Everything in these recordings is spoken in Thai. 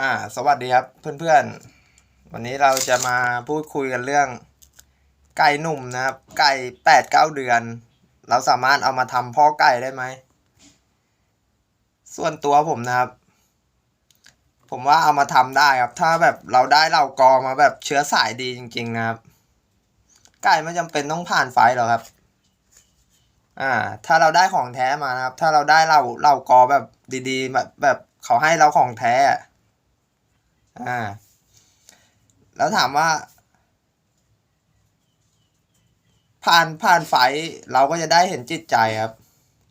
อ่า สวัสดีครับเพื่อนๆ วันนี้เราจะมาพูดคุยกันเรื่อง ไก่หนุ่มนะครับ ไก่แปดเก้าเดือน เราสามารถเอามาทำพ่อไก่ได้ไหม ส่วนตัวผมนะครับ ผมว่าเอามาทำได้ครับ ถ้าแบบเราได้เหล่ากอมาแบบเชื้อสายดีจริง ๆ นะครับ ไก่ไม่จำเป็นต้องผ่านไฟหรอกครับ อ่า ถ้าเราได้ของแท้มานะครับ ถ้าเราได้เหล่าเหล่ากอแบบดีๆ แบบแบบเขาให้เราของแท้ อ่า แล้วถามว่า ผ่านผ่านไฟเราก็จะได้เห็นจิตใจครับ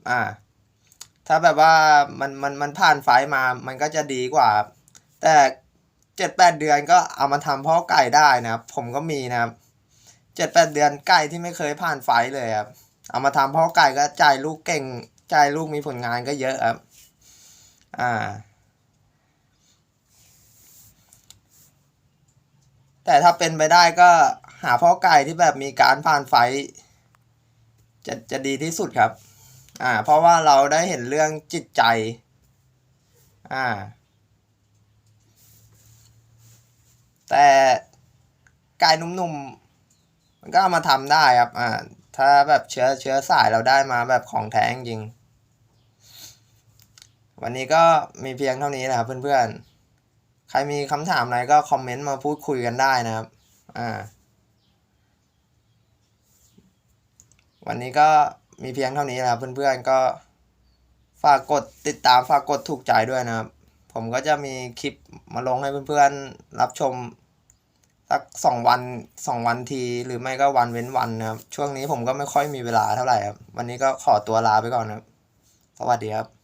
อ่า ถ้าแบบว่ามันมันมันผ่านไฟมา มันก็จะดีกว่า แต่เจ็ดแปดเดือนก็เอามาทำพ่อไก่ได้นะครับ ผมก็มีนะครับเจ็ดแปดเดือนไก่ที่ไม่เคยผ่านไฟเลยครับ เอามาทำพ่อไก่ก็จ่ายลูกเก่งจ่ายลูกมีผลงานก็เยอะครับ อ่า แต่ถ้าเป็นไปได้ก็หาพ่อไก่ที่แบบมีการผ่านไฟ จะจะดีที่สุดครับ อ่า เพราะว่าเราได้เห็นเรื่องจิตใจ อ่า แต่ไก่นุ่มๆ มันก็เอามาทำได้ครับ อ่า ถ้าแบบเชื้อเชื้อสายเราได้มาแบบของแท้จริง วันนี้ก็มีเพียงเท่านี้นะครับเพื่อนๆ ใครมีคำถามอะไรก็คอมเมนต์มาพูดคุยกันได้นะครับ อ่า วันนี้ก็มีเพียงเท่านี้นะครับ เพื่อนๆก็ฝากกดติดตามฝากกดถูกใจด้วยนะครับ ผมก็จะมีคลิปมาลงให้เพื่อนๆรับชมสักสองวันสองวันทีหรือไม่ก็วันเว้นวันนะครับ ช่วงนี้ผมก็ไม่ค่อยมีเวลาเท่าไหร่ครับ วันนี้ก็ขอตัวลาไปก่อนนะครับ สวัสดีครับ